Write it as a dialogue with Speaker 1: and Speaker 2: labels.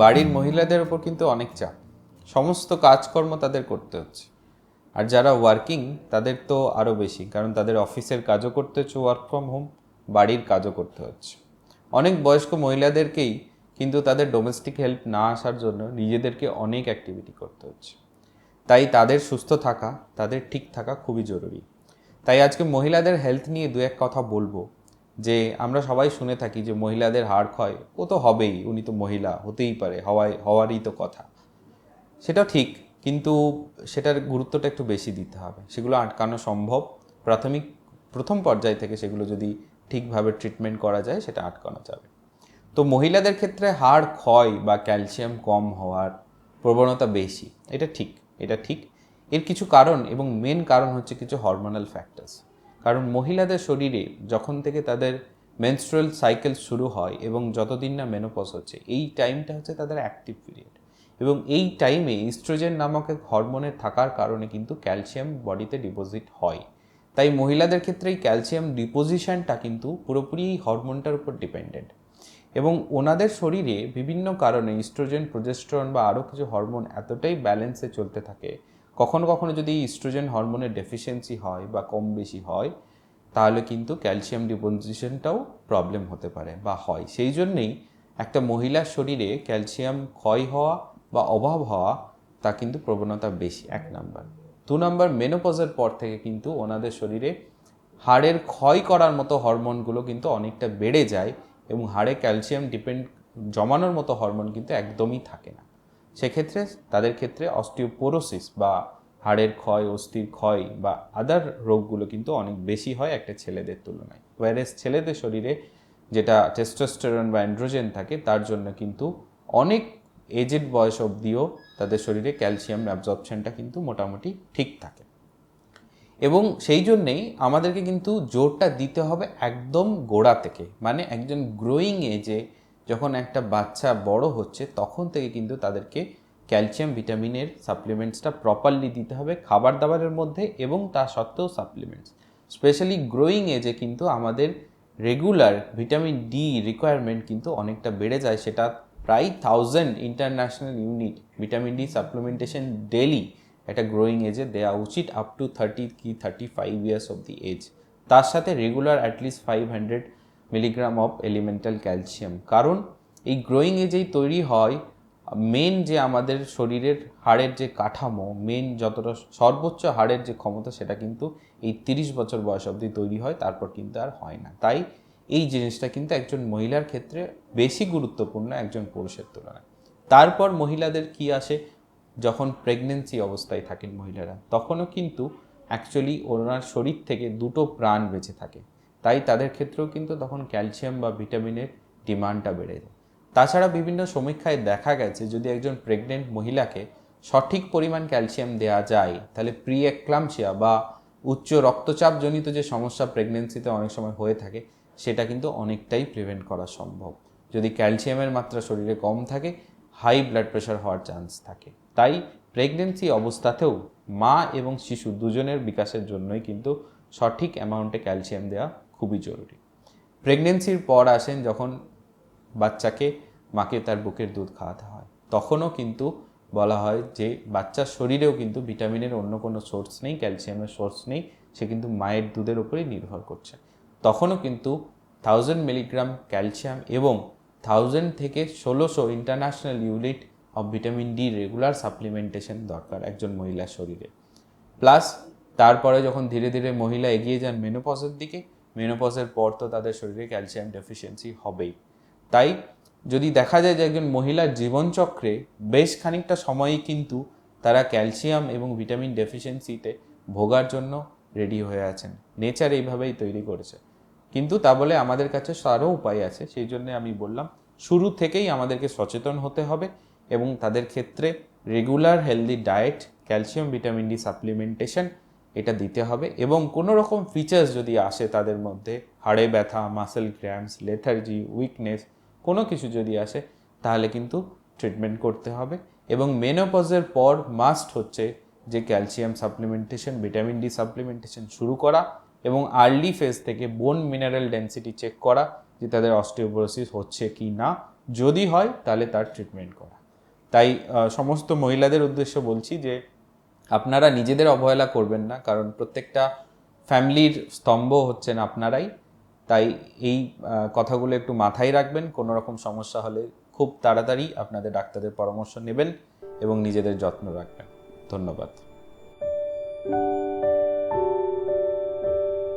Speaker 1: বাড়ির মহিলাদের ওপর কিন্তু অনেক চাপ। সমস্ত কাজকর্ম তাদের করতে হচ্ছে। আর যারা ওয়ার্কিং তাদের তো আরও বেশি, কারণ তাদের অফিসের কাজও করতে হচ্ছে ওয়ার্ক ফ্রম হোম বাড়ির কাজও করতে হচ্ছে। অনেক বয়স্ক মহিলাদেরকেই কিন্তু তাদের ডোমেস্টিক হেল্প না আসার জন্য নিজেদেরকে অনেক অ্যাক্টিভিটি করতে হচ্ছে। তাই তাদের সুস্থ থাকা, তাদের ঠিক থাকা খুবই জরুরি। তাই আজকে মহিলাদের হেলথ নিয়ে দু এক কথা বলব। যে আমরা সবাই শুনে থাকি যে মহিলাদের হাড় ক্ষয়, ও তো হবেই, উনি তো মহিলা, হতেই পারে, হওয়ায়, হওয়ারই তো কথা। সেটা ঠিক, কিন্তু সেটার গুরুত্বটা একটু বেশি দিতে হবে। সেগুলো আটকানো সম্ভব। প্রাথমিক, প্রথম পর্যায় থেকে সেগুলো যদি ঠিকভাবে ট্রিটমেন্ট করা যায়, সেটা আটকানো যাবে। তো মহিলাদের ক্ষেত্রে হাড় ক্ষয় বা ক্যালসিয়াম কম হওয়ার প্রবণতা বেশি। এটা ঠিক এটা ঠিক। এর কিছু কারণ এবং মেন কারণ হচ্ছে কিছু হরমোনাল ফ্যাক্টরস কারণ মহিলাদের শরীরে যখন থেকে তাদের মেনস্ট্রুয়াল সাইকেল শুরু হয় এবং যতদিন না মেনোপজ হচ্ছে, এই টাইমটা হচ্ছে তাদের অ্যাক্টিভ পিরিয়ড এবং এই টাইমে ইস্ট্রোজেন নামক এক হরমোনের থাকার কারণে কিন্তু ক্যালসিয়াম বডিতে ডিপোজিট হয়। তাই মহিলাদের ক্ষেত্রে এই ক্যালসিয়াম ডিপোজিশনটা কিন্তু পুরোপুরি এই হরমোনটার উপর ডিপেন্ডেন্ট এবং ওনাদের শরীরে বিভিন্ন কারণে ইস্ট্রোজেন প্রোজেস্ট্রন বা আরও কিছু হরমোন এতটাই ব্যালেন্সে চলতে থাকে কখনো কখনো যদি ইস্ট্রোজেন হরমোনের ডেফিসিয়েন্সি হয় বা কম বেশি হয়, তাহলে কিন্তু ক্যালসিয়াম ডিপোজিশনটাও প্রবলেম হতে পারে বা হয়। সেই জন্যেই একটা মহিলার শরীরে ক্যালসিয়াম ক্ষয় হওয়া বা অভাব হওয়া, তা কিন্তু প্রবণতা বেশি, এক নাম্বার। দু নম্বর মেনোপজের পর থেকে কিন্তু ওনাদের শরীরে হাড়ের ক্ষয় করার মতো হরমোনগুলো কিন্তু অনেকটা বেড়ে যায় এবং হাড়ে ক্যালসিয়াম ডিপেন্ড জমানোর মতো হরমোন কিন্তু একদমই থাকে না। সেক্ষেত্রে তাদের ক্ষেত্রে অস্টিওপোরোসিস বা হাড়ের ক্ষয়, অস্থির ক্ষয় বা আদার রোগগুলো কিন্তু অনেক বেশি হয় একটা ছেলেদের তুলনায়। ওয়ারেস ছেলেদের শরীরে যেটা টেস্টোস্টেরন বা অ্যান্ড্রোজেন থাকে, তার জন্য কিন্তু অনেক এজেড বয়স অবধিও তাদের শরীরে ক্যালসিয়াম অ্যাবজর্পশনটা কিন্তু মোটামুটি ঠিক থাকে। এবং সেই জন্যেই আমাদেরকে কিন্তু জোরটা দিতে হবে একদম গোড়া থেকে মানে একজন গ্রোয়িং এজে যখন একটা বাচ্চা বড় হচ্ছে, তখন থেকে কিন্তু তাদেরকে ক্যালসিয়াম ভিটামিনের সাপ্লিমেন্টসটা প্রপারলি দিতে হবে খাবার দাবারের মধ্যে এবং তা সত্ত্বেও সাপ্লিমেন্টস স্পেশালি গ্রোয়িং এজে কিন্তু আমাদের রেগুলার ভিটামিন ডি রিকোয়ারমেন্ট কিন্তু অনেকটা বেড়ে যায়। সেটা প্রায় thousand international unit vitamin D supplementation daily একটা গ্রোয়িং এজে দেওয়া উচিত আপ টু থার্টি কি thirty five years of the age তার সাথে regular at least five hundred milligram of elemental calcium কারণ এই গ্রোয়িং এজেই তৈরি হয় মেন যে আমাদের শরীরের হাড়ের যে কাঠামো মেন যতটা সর্বোচ্চ হাড়ের যে ক্ষমতা, সেটা কিন্তু এই তিরিশ বছর বয়স অবধি তৈরি হয়, তারপর কিন্তু আর হয় না। তাই এই জিনিসটা কিন্তু একজন মহিলার ক্ষেত্রে বেশি গুরুত্বপূর্ণ একজন পুরুষের তুলনায়। তারপর মহিলাদের কি আসে? যখন প্রেগনেন্সি অবস্থায় থাকেন মহিলারা, তখনও কিন্তু অ্যাকচুয়ালি ওনার শরীর থেকে দুটো প্রাণ বেঁচে থাকে। তাই তাদের ক্ষেত্রেও কিন্তু তখন ক্যালসিয়াম বা ভিটামিনের ডিমান্ডটা বেড়ে যায়। তাছাড়া বিভিন্ন সমীক্ষায় দেখা গেছে, যদি একজন প্রেগনেন্ট মহিলাকে সঠিক পরিমাণ ক্যালসিয়াম দেওয়া যায়, তাহলে প্রি এক্লামশিয়া বা উচ্চ রক্তচাপজনিত যে সমস্যা প্রেগনেন্সিতে অনেক সময় হয়ে থাকে, সেটা কিন্তু অনেকটাই প্রিভেন্ট করা সম্ভব। যদি ক্যালসিয়ামের মাত্রা শরীরে কম থাকে, হাই ব্লাড প্রেশার হওয়ার চান্স থাকে। তাই প্রেগনেন্সি অবস্থাতেও মা এবং শিশু দুজনের বিকাশের জন্যই কিন্তু সঠিক অ্যামাউন্টে ক্যালসিয়াম দেওয়া খুবই জরুরি। প্রেগনেন্সির পর আসেন যখন বাচ্চাকে মাকে তার বুকের দুধ খাওয়াতে হয়, তখনও কিন্তু বলা হয় যে বাচ্চার শরীরেও কিন্তু ভিটামিনের অন্য কোনো সোর্স নেই ক্যালসিয়ামের সোর্স নেই, সে কিন্তু মায়ের দুধের ওপরেই নির্ভর করছে। তখনও কিন্তু থাউজেন্ড মিলিগ্রাম ক্যালসিয়াম এবং থাউজেন্ড থেকে ষোলোশো international unit of vitamin D regular supplementation দরকার একজন মহিলার শরীরে। প্লাস তারপরে যখন ধীরে ধীরে মহিলা এগিয়ে যান মেনোপসের দিকে মেনোপজের পর তো তাদের শরীরে ক্যালসিয়াম ডেফিসিয়েন্সি হবেই। তাই যদি দেখা যায় যে একজন মহিলার জীবনচক্রে বেশ খানিকটা সময়ই কিন্তু তারা ক্যালসিয়াম এবং ভিটামিন ডেফিসিয়েন্সিতে ভোগার জন্য রেডি হয়ে আছেন। নেচার এইভাবেই তৈরি করেছে। কিন্তু তা বলে আমাদের কাছে আরও উপায় আছে, সেই জন্য আমি বললাম, শুরু থেকেই আমাদেরকে সচেতন হতে হবে এবং তাদের ক্ষেত্রে regular healthy diet calcium vitamin D supplementation এটা দিতে হবে এবং কোনো রকম ফিচার্স যদি আসে তাদের মধ্যে, হাড়ে ব্যথা মাসেল ক্র্যাম্পস লেথার্জি উইকনেস কোনো কিছু যদি আসে, তাহলে কিন্তু ট্রিটমেন্ট করতে হবে এবং মেনোপজের পর মাস্ট হচ্ছে যে calcium supplementation vitamin D supplementation শুরু করা এবং আর্লি ফেজ থেকে বোন মিনারেল ডেন্সিটি চেক করা যে তাদের অস্টিওপোরোসিস হচ্ছে কি না। যদি হয়, তাহলে তার ট্রিটমেন্ট করা। তাই সমস্ত মহিলাদের উদ্দেশ্য বলছি যে আপনারা নিজেদের অবহেলা করবেন না, কারণ প্রত্যেকটা ফ্যামিলির স্তম্ভ হচ্ছেন আপনারাই। তাই এই কথাগুলো একটু মাথায় রাখবেন, কোনো রকম সমস্যা হলে খুব তাড়াতাড়ি আপনাদের ডাক্তারের পরামর্শ নেবেন এবং নিজেদের যত্ন রাখবেন। ধন্যবাদ।